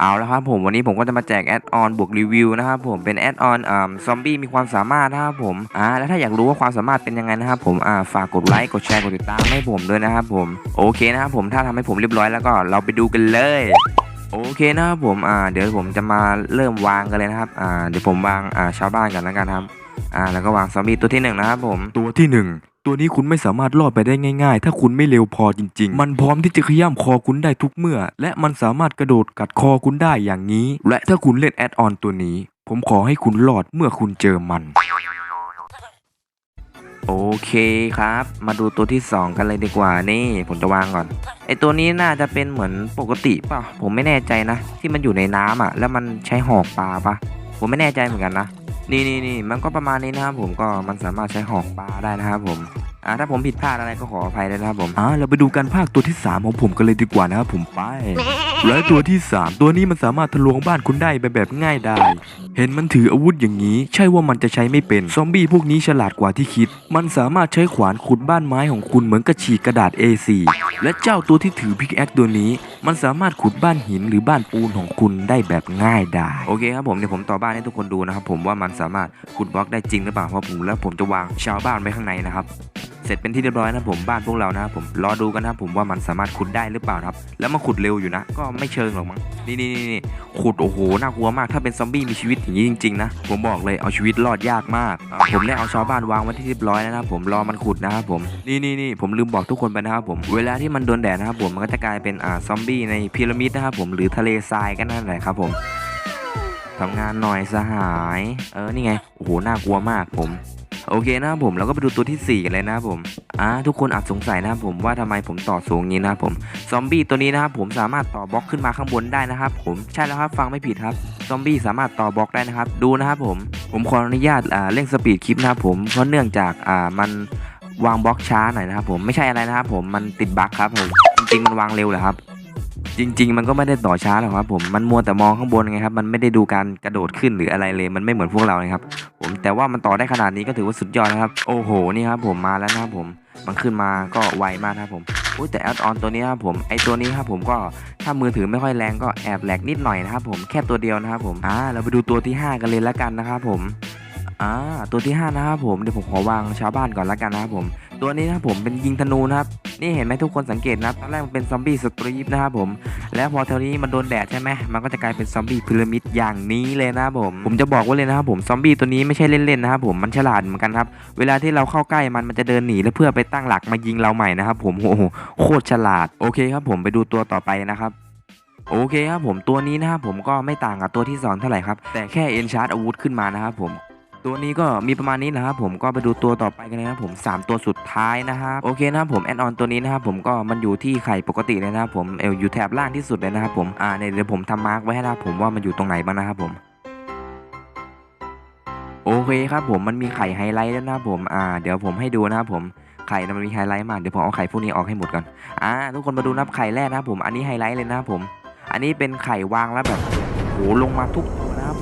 เอาและครับผมวันนี้ผมก็จะมาแจกแอดออนบวกรีวิวนะครับผมเป็นแอดออนอ่าซอมบี้มีความสามารถนะครับผมอ่าแล้วถ้าอยากรู้ว่าความสามารถเป็นยังไงนะครับผมอ่าฝากกดไลค์กดแชร์กดติดตามให้ผมด้วยนะครับผมโอเคนะครับผมถ้าทำให้ผมเรียบร้อยแล้วก็เราไปดูกันเลยโอเคนะครับผมอ่าเดี๋ยวผมจะมาเริ่มวางกันเลยนะครับอ่าเดี๋ยวผมวางอ่าชาวบ้านกันแล้วกันครับอ่าแล้วก็วางซอมบี้ตัวที่หนึ่งนะครับผมตัวที่หนึ่ง ตัวนี้คุณไม่สามารถรอดไปได้ง่ายๆ ถ้าคุณไม่เร็วพอจริง ๆ มันพร้อมที่จะขย้ำคอคุณได้ทุกเมื่อ และมันสามารถกระโดดกัดคอคุณได้อย่างนี้ และถ้าคุณเล่นแอดออนตัวนี้ ผมขอให้คุณรอดเมื่อคุณเจอมัน โอเคครับ มาดูตัวที่สองกันเลยดีกว่านี่ผมจะวางก่อน ไอตัวนี้น่าจะเป็นเหมือนปกติป่ะ ผมไม่แน่ใจนะ ที่มันอยู่ในน้ำอะ แล้วมันใช้หอกปลาป่ะ ผมไม่แน่ใจเหมือนกันนะ นี่นี่นี่มันก็ประมาณนี้นะครับผมก็มันสามารถใช้หอกปลาได้นะครับผม อ่าถ้าผมผิดพลาดอะไรก็ขออภัยด้วยนะครับผมอ่าเราไปดูการภาคตัวที่ 3 ของผมกันเลยดีกว่านะครับผมไป และตัวที่ 3 ตัวนี้มันสามารถทะลวงบ้านคุณได้ไปแบบง่ายไดายเห็นมันถืออาวุธอย่างนี้ ใช่ว่ามันจะใช้ไม่เป็น ซอมบี้พวกนี้ฉลาดกว่าที่คิด มันสามารถใช้ขวานขุดบ้านไม้ของคุณเหมือนกระฉีกกระดาษ A4 และเจ้าตัวที่ถือพิกแอคตัวนี้ มันสามารถขุดบ้านหินหรือบ้านปูนของคุณได้แบบง่ายไดายโอเคครับผมเดี๋ยวผมต่อบ้านให้ทุกคนดูนะครับผมว่ามันสามารถขุดบล็อกได้จริงหรือเปล่าเพราะผมแล้วผมจะวางชาวบ้านไว้ข้างในนะครับ เสร็จเป็นที่เรียบร้อยนะผมบ้านพวกเรานะครับผมรอดูกันนะครับผมว่ามันสามารถขุดได้หรือเปล่านะครับ แล้วมันขุดเร็วอยู่นะ ก็ไม่เชิงหรอกมั้งนี่นี่นี่ขุดโอ้โหน่ากลัวมากถ้าเป็นซอมบี้มีชีวิตอย่างนี้จริงๆนะผมบอกเลยเอาชีวิตรอดยากมาก ผมได้เอาชาวบ้านวางไว้ที่เรียบร้อยแล้วนะครับผมรอมันขุดนะครับผมนี่นี่นี่ผมลืมบอกทุกคนไปนะครับผมเวลาที่มันโดนแดดนะครับผมมันก็จะกลายเป็นอ่าซอมบี้ในพีระมิดนะครับผมหรือทะเลทรายก็นั่นแหละครับผมทำงานหน่อยสหาย เออ นี่ไง โอ้โห น่ากลัวมากผม โอเคนะครับผมเราก็ไปดูตัวที่ 4 กันเลยนะครับผมอ่าทุกคนอาจสงสัยนะครับผมว่าทำไมผมต่อสูงนี้นะครับผมซอมบี้ตัวนี้นะครับผมสามารถต่อบล็อกขึ้นมาข้างบนได้นะครับ ผมใช่แล้วครับฟังไม่ผิดครับซอมบี้สามารถต่อบล็อกได้นะครับ ดูนะครับผมผมขออนุญาตอ่าเร่งสปีดคลิปนะครับผมเพราะเนื่องจากอ่ามันวางบล็อกช้าหน่อยนะครับผมไม่ใช่อะไรนะครับผมมันติดบั๊กครับผมจริงมันวางเร็วเหรอครับ จริง ๆ มันก็ไม่ได้ต่อช้าหรอกครับผมมันมัวแต่มองข้างบนไงครับมันไม่ได้ดูการกระโดดขึ้นหรืออะไรเลย มันไม่เหมือนพวกเรานะครับ ผมแต่ว่ามันต่อได้ขนาดนี้ก็ถือว่าสุดยอดนะครับ โอ้โหนี่ครับผมมาแล้วนะครับผมมันขึ้นมาก็ไวมากครับผมอุ้ยแต่แอดออนตัวนี้ครับผมไอตัวนี้ครับผมก็ถ้ามือถือไม่ค่อยแรงก็แอบแหลกนิดหน่อยนะครับผมแค่ตัวเดียวนะครับผมอ่าเราไปดูตัวที่ 5 กันเลยละกันนะครับผม อ่าตัวที่ 5 นะครับผมเดี๋ยวผมขอวางชาวบ้านก่อนละกันนะครับผม ตัวนี้นะครับผมเป็นยิงธนูนะครับนี่เห็นไหมทุกคนสังเกตนะครับตอนแรกมันเป็นซอมบี้สตรีฟนะครับผม แล้วพอเท่านี้มันโดนแดดใช่ไหมมันก็จะกลายเป็นซอมบี้พีระมิดอย่างนี้เลยนะครับผมผมจะบอกไว้เลยนะครับผมซอมบี้ตัวนี้ไม่ใช่เล่นๆนะครับผมมันฉลาดเหมือนกันครับเวลาที่เราเข้าใกล้มันมันจะเดินหนีแล้วเพื่อไปตั้งหลักมายิงเราใหม่นะครับผมโอ้โหโคตรฉลาดโอเคครับผมไปดูตัวต่อไปนะครับโอเคครับผมตัวนี้นะครับผมก็ไม่ต่างกับตัวที่สองเท่าไหร่ครับแต่แค่เอ็นชาร์ดอาวุธขึ้นมานะครับผม ตัวนี้ก็มีประมาณนี้นะครับผมก็ไปดูตัวต่อไปกันเลยนะครับผม 3 ตัวสุดท้ายนะครับโอเคนะครับผมแอนออนตัวนี้นะครับผมก็มันอยู่ที่ไข่ปกติเลยนะครับผมเอลอยู่แถบล่างที่สุดเลยนะครับผมอ่าเนี่ยเดี๋ยวผมทำมาร์กไว้ให้นะครับผมว่ามันอยู่ตรงไหนบ้างนะครับผมโอเคครับผมมันมีไข่ไฮไลท์ด้วนะครับผมอ่าเดี๋ยวผมให้ดูนะครับผมไข่มันมีไฮไลท์มาเดี๋ยวผมเอาไข่พวกนี้ออกให้หมดก่อนอ่าทุกคนมาดูนับไข่แรกนะครับผมอันนี้ไฮไลท์เลยนะครับผม อันนี้เป็นไข่วางแล้วแบบโหลงมาทุก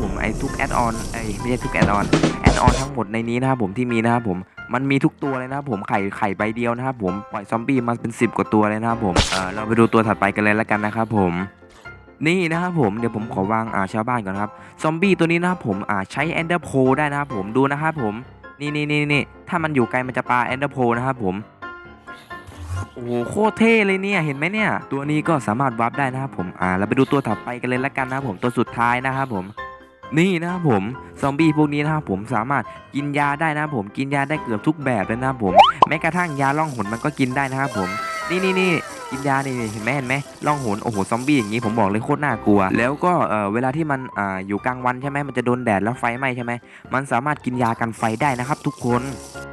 ผมไอทุกแอดออนไอไม่ใช่ทุกแอดออนแอดออนทั้งหมดในนี้นะครับผมที่มีนะครับผมมันมีทุกตัวเลยนะครับผมไข่ไข่ใบเดียวนะครับผมปล่อยซอมบี้มาเป็น 10 กว่าตัวเลยนะครับผมเออเราไปดูตัวถัดไปกันเลยแล้วกันนะครับผมนี่นะครับผมเดี๋ยวผมขอวางอ่าชาวบ้านก่อนครับซอมบี้ตัวนี้นะครับผมอ่าใช้แอนเดอร์โพได้นะครับผมดูนะครับผมนี่นี่นี่นี่ถ้ามันอยู่ไกลมันจะปาแอนเดอร์โพนะครับผมโอ้โหโคตรเท่เลยเนี่ยเห็นไหมเนี่ย ตัวนี้ก็สามารถวาร์ปได้นะครับผมอ่าเราไปดูตัวถัดไปกันเลยละกันนะครับผมตัวสุดท้ายนะครับผม นี่นะครับผมซอมบี้พวกนี้นะครับผมสามารถกินยาได้นะครับผมกินยาได้เกือบทุกแบบเลยนะครับผมแม้กระทั่งยาล่องหนมันก็กินได้นะครับผม นี่นี่นี่ กินยานี่เห็นไหมเห็นไหมล่องหนโอ้โหซอมบี้อย่างนี้ผมบอกเลยโคตรน่ากลัว แล้วก็เออเวลาที่มันออยู่กลางวันใช่ไหมมันจะโดนแดดแล้วไฟไหม้ใช่ไหมมันสามารถกินยากันไฟได้นะครับ ทุกคน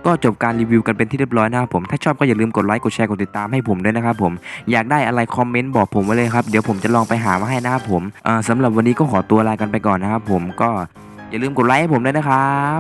ก็จบการรีวิวกันเป็นที่เรียบร้อยนะครับผมถ้าชอบก็อย่าลืมกดไลค์กดแชร์กดติดตามให้ผมด้วยนะครับผมอยากได้อะไรคอมเมนต์บอกผมไว้เลยครับเดี๋ยวผมจะลองไปหามาให้นะครับผมสำหรับวันนี้ก็ขอตัวลากันไปก่อนนะครับผมก็อย่าลืมกดไลค์ให้ผมด้วยนะครับ